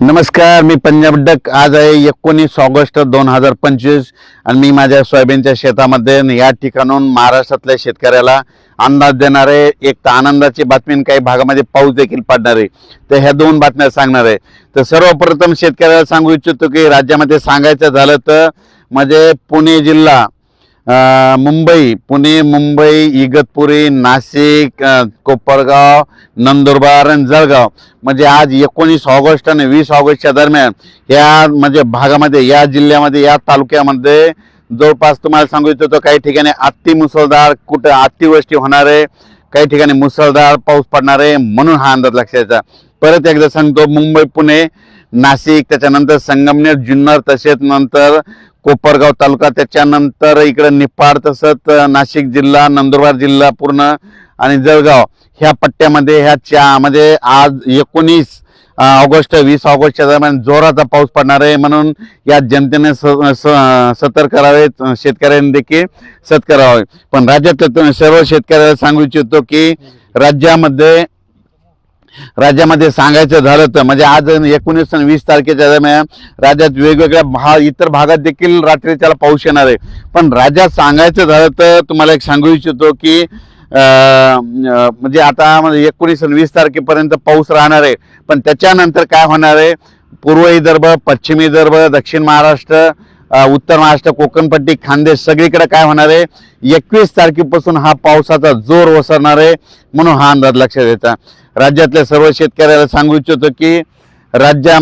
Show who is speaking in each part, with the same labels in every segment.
Speaker 1: नमस्कार मी पंजाब डक. आज आहे एकोणीस ऑगस्ट दोन हजार पंचवीस आणि मी माझ्या सोयाबीनच्या शेतामध्ये या ठिकाणून महाराष्ट्रातल्या शेतकऱ्याला अंदाज देणारे एक तर आनंदाची बातमी आणि काही भागामध्ये पाऊस देखील पडणार आहे. तर ह्या दोन बातम्या सांगणार आहे. तर सर्वप्रथम शेतकऱ्याला सांगू इच्छितो की राज्यामध्ये सांगायचं झालं तर म्हणजे पुणे जिल्हा मुंबई पुणे मुंबई इगतपुरी नाशिक कोपरगाव नंदुरबार आणि जळगाव. म्हणजे आज एकोणीस ऑगस्ट आणि वीस ऑगस्टच्या दरम्यान या म्हणजे भागामध्ये या जिल्ह्यामध्ये या तालुक्यामध्ये जवळपास तुम्हाला सांगू इच्छितो काही ठिकाणी अति मुसळधार कुठं अतिवृष्टी होणार आहे काही ठिकाणी मुसळधार पाऊस पडणार आहे म्हणून हा अंदाज लक्षात परत एकदा सांगतो मुंबई पुणे नाशिक त्याच्यानंतर संगमनेर जुन्नर तसेच नंतर कोपरगाव तालुका त्याच्यानंतर इकडं निपाड तसंच नाशिक जिल्हा नंदुरबार जिल्हा पूर्ण आणि जळगाव. ह्या पट्ट्यामध्ये ह्या च्या म्हणजे आज एकोणीस ऑगस्ट वीस ऑगस्टच्या दरम्यान जोराचा पाऊस पडणार आहे. म्हणून या जनतेने स- स- सतर्क करावे शेतकऱ्यांनी देखील सत करावे पण राज्यात सर्व शेतकऱ्याला सांगू इच्छितो की राज्यामध्ये राज्यामध्ये सांगायचं झालं तर म्हणजे आज एकोणीस आणि वीस तारखेच्या दरम्यान राज्यात वेगवेगळ्या भा इतर भागात देखील रात्री त्याला पाऊस येणार आहे. पण राज्यात सांगायचं झालं तर तुम्हाला एक सांगू इच्छितो की म्हणजे आता म्हणजे एकोणीस आणि वीस तारखेपर्यंत पाऊस राहणार आहे. पण त्याच्यानंतर काय होणार आहे? पूर्व विदर्भ पश्चिम विदर्भ दक्षिण महाराष्ट्र उत्तर महाराष्ट्र कोकणपट्टी खानदेश सगळीकडे काय होणार आहे? एकवीस तारखेपासून हा पावसाचा जोर ओसरणार आहे म्हणून हा अंदाज लक्षात येता. राज्यातल्या सर्व शेतकऱ्याला सांगू इच्छितो की राज्या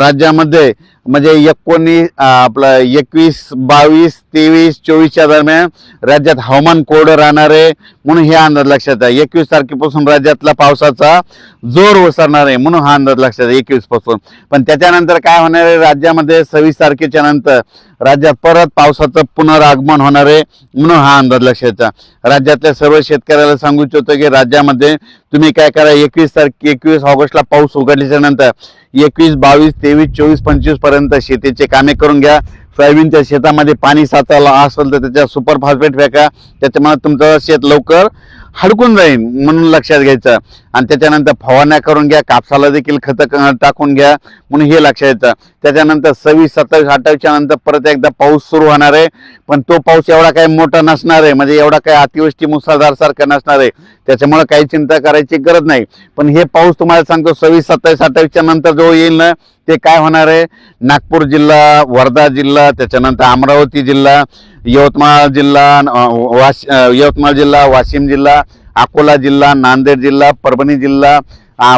Speaker 1: राज्यामध्ये म्हणजे एकोणीस आपलं एकवीस बावीस तेवीस चोवीसच्या दरम्यान राज्यात हवामान कोरडं राहणार आहे म्हणून हे अंदाज लक्षात आहे. एकवीस तारखेपासून राज्यातला पावसाचा जोर ओसरणार आहे म्हणून हा अंदाज लक्षात आहे एकवीसपासून. पण त्याच्यानंतर काय होणार आहे? राज्यामध्ये सव्वीस तारखेच्या नंतर राज्यात परत पावसाचं पुनरागमन होणार आहे म्हणून हा अंदाज लक्षात राज्यातल्या सर्व शेतकऱ्याला सांगू इच्छितो की राज्यामध्ये तुम्ही काय करा एकवीस तारखे एकवीस ऑगस्टला पाऊस उघडल्याच्या नंतर एकवीस बावीस तेवीस चोवीस पंचवीसपर्यंत शेतीचे कामे करून घ्या सोयाबीनच्या शेतामध्ये पाणी साचायला असेल तर त्याच्या सुपर फॉस्फेट फेका त्याच्यामुळे तुमचं शेत लवकर हडकून जाईल म्हणून लक्षात घ्यायचं. आणि त्याच्यानंतर फवारण्या करून घ्या कापसाला देखील खतं टाकून घ्या म्हणून हे लक्षात येतं. त्याच्यानंतर सव्वीस सत्तावीस अठ्ठावीसच्या नंतर परत एकदा पाऊस सुरू होणार आहे. पण तो पाऊस एवढा काही मोठा नसणार आहे म्हणजे एवढा काही अतिवृष्टी मुसळधारसारखा नसणार आहे. त्याच्यामुळे काही चिंता करायची गरज नाही. पण हे पाऊस तुम्हाला सांगतो सव्वीस सत्तावीस अठ्ठावीसच्या नंतर जो येईल ना ते काय होणार आहे? नागपूर जिल्हा वर्धा जिल्हा त्याच्यानंतर अमरावती जिल्हा यवतमाळ जिल्हा वाश यवतमाळ जिल्हा वाशिम जिल्हा अकोला जिल्हा नांदेड जिल्हा परभणी जिल्हा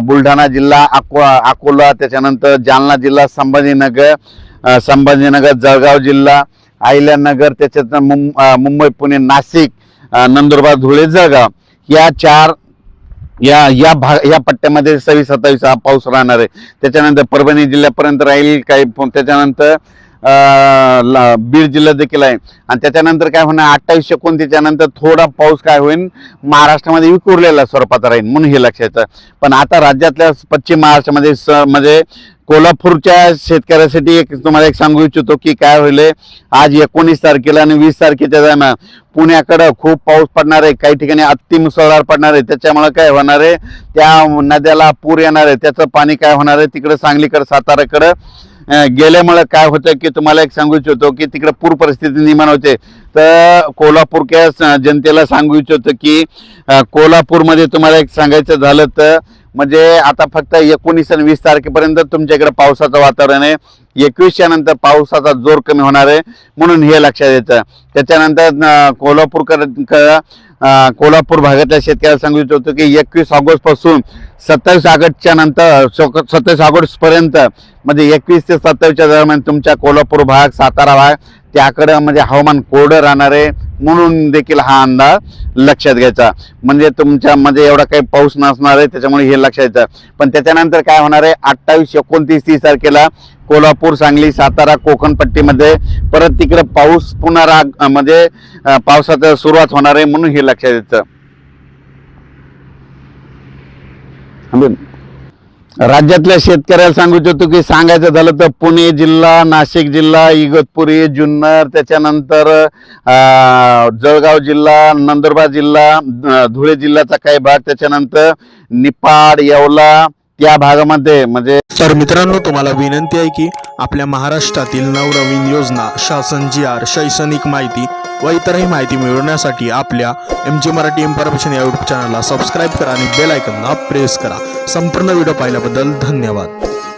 Speaker 1: बुलढाणा जिल्हा अको अकोला त्याच्यानंतर जालना जिल्हा संभाजीनगर संभाजीनगर जळगाव जिल्हा अहिल्यानगर त्याच्यात मुं मुंबई पुणे नाशिक नंदुरबार धुळे जळगाव. या चार या या भाग या पट्ट्यामध्ये सव्वीस सत्तावीस हा पाऊस राहणार आहे. त्याच्यानंतर परभणी जिल्ह्यापर्यंत राहील काही त्याच्यानंतर ला- बीड जिल्हा देखील आहे. आणि त्याच्यानंतर काय होणार अठ्ठावीस एकोणतीसच्या नंतर थोडा पाऊस काय होईल महाराष्ट्रामध्ये विखुरलेला स्वरूपात राहील म्हणून हे लक्षात पण आता राज्यातल्या पश्चिम महाराष्ट्रामध्ये स म्हणजे कोल्हापूरच्या शेतकऱ्यासाठी एक तुम्हाला एक सांगू इच्छितो की काय होईल आज एकोणीस तारखेला आणि वीस तारखेच्या दरम्यान पुण्याकडं खूप पाऊस पडणार आहे काही ठिकाणी अति मुसळधार पडणार आहे त्याच्यामुळे काय होणार आहे त्या नद्याला पूर येणार आहे त्याचं पाणी काय होणार आहे तिकडं सांगलीकडं साताऱ्याकडं गेल्यामुळे काय होतं की तुम्हाला एक सांगू इच्छितो की तिकडे पूर परिस्थिती निर्माण होते. तर कोल्हापूरच्या जनतेला सांगू इच्छितो की कोल्हापूरमध्ये तुम्हाला एक सांगायचं झालं तर म्हणजे आता फक्त एकोणीस आणि वीस तारखेपर्यंत तुमच्या इकडे पावसाचं वातावरण आहे. एकवीसच्या नंतर पावसाचा जोर कमी होणार आहे म्हणून हे लक्षात येतं. त्याच्यानंतर कोल्हापूरकर क- कोल्हापूर भागातल्या शेतकऱ्याला सांगू इच्छितो की एकवीस ऑगस्टपासून सत्तावीस ऑगस्टच्या नंतर सत्तावीस ऑगस्टपर्यंत म्हणजे एकवीस ते सत्तावीसच्या दरम्यान तुमच्या कोल्हापूर भाग सातारा भाग त्याकडे म्हणजे हवामान कोरडं राहणार आहे म्हणून देखील हा अंदाज लक्षात घ्यायचा. म्हणजे तुमच्यामध्ये एवढा काही पाऊस नसणार आहे त्याच्यामुळे हे लक्षात येतं. पण त्याच्यानंतर काय होणार आहे? अठ्ठावीस एकोणतीस तीस तारखेला कोल्हापूर सांगली सातारा कोकणपट्टीमध्ये. परत तिकडे पाऊस पुन्हा राग म्हणजे पावसाचं सुरुवात होणार आहे म्हणून हे लक्षात येतं. राज्यातल्या शेतकऱ्याला सांगू इच्छितो की सांगायचं झालं तर पुणे जिल्हा नाशिक जिल्हा इगतपुरी जुन्नर त्याच्यानंतर अं, जळगाव जिल्हा नंदुरबार जिल्हा धुळे जिल्ह्याचा काही भाग त्याच्यानंतर निपाड येवला या भागामध्ये म्हणजे
Speaker 2: तर मित्रांनो तुम्हाला विनंती आहे की आपल्या महाराष्ट्रातील नवनवीन योजना शासन जी आर शैक्षणिक माहिती व इतरही माहिती मिळवण्यासाठी आपल्या एम जी मराठी इन्फॉर्मेशन या यूट्यूब चॅनलला सबस्क्राईब करा आणि बेल आयकनला प्रेस करा. संपूर्ण व्हिडिओ पाहिल्याबद्दल धन्यवाद.